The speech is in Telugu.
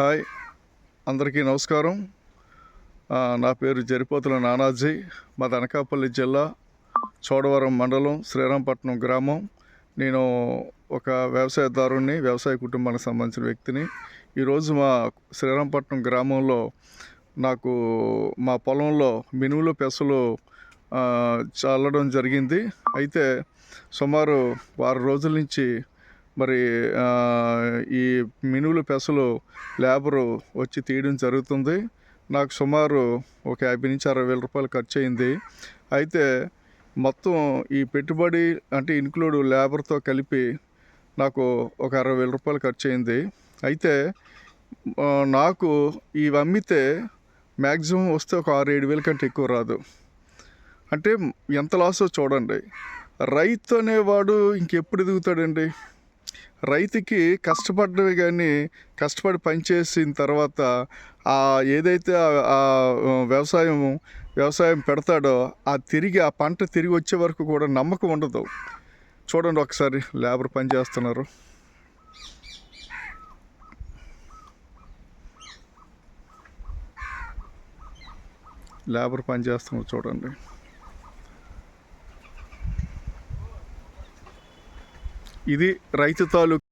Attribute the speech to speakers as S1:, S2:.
S1: హాయ్ అందరికీ నమస్కారం. నా పేరు జరిపోతుల నానాజీ మా అనకాపల్లి జిల్లా చోడవరం మండలం శ్రీరాంపట్నం గ్రామం. నేను ఒక వ్యవసాయదారుణ్ణి వ్యవసాయ కుటుంబానికి సంబంధించిన వ్యక్తిని. ఈరోజు మా శ్రీరాంపట్నం గ్రామంలో నాకు మా పొలంలో మినుములు పెసలు చల్లడం జరిగింది. అయితే సుమారు వారం రోజుల నుంచి మరి ఈ మినువులు పెసలు లేబరు వచ్చి తీయడం జరుగుతుంది. నాకు సుమారు ఒక యాభై నుంచి అరవై వేల రూపాయలు ఖర్చు అయింది. అయితే మొత్తం ఈ పెట్టుబడి అంటే ఇన్క్లూడ్ లేబర్తో కలిపి నాకు ఒక అరవై వేల రూపాయలు ఖర్చు అయింది. అయితే నాకు ఇవి అమ్మితే మ్యాక్సిమం వస్తే ఒక ఆరు ఏడు వేల కంటే ఎక్కువ రాదు. అంటే ఎంత లాసో చూడండి. రైతు అనేవాడు ఇంకెప్పుడు ఎదుగుతాడండి? రైతుకి కష్టపడ్డవి కానీ కష్టపడి పనిచేసిన తర్వాత ఆ ఏదైతే ఆ- వ్యవసాయం వ్యవసాయం పెడతాడో ఆ తిరిగి ఆ పంట తిరిగి వచ్చే వరకు కూడా నమ్మకం ఉండదు. చూడండి ఒకసారి లేబర్ పని చేస్తున్నారు. లేబర్ పని చేస్తున్నారు చూడండి. ఇది రైతు తాలూకు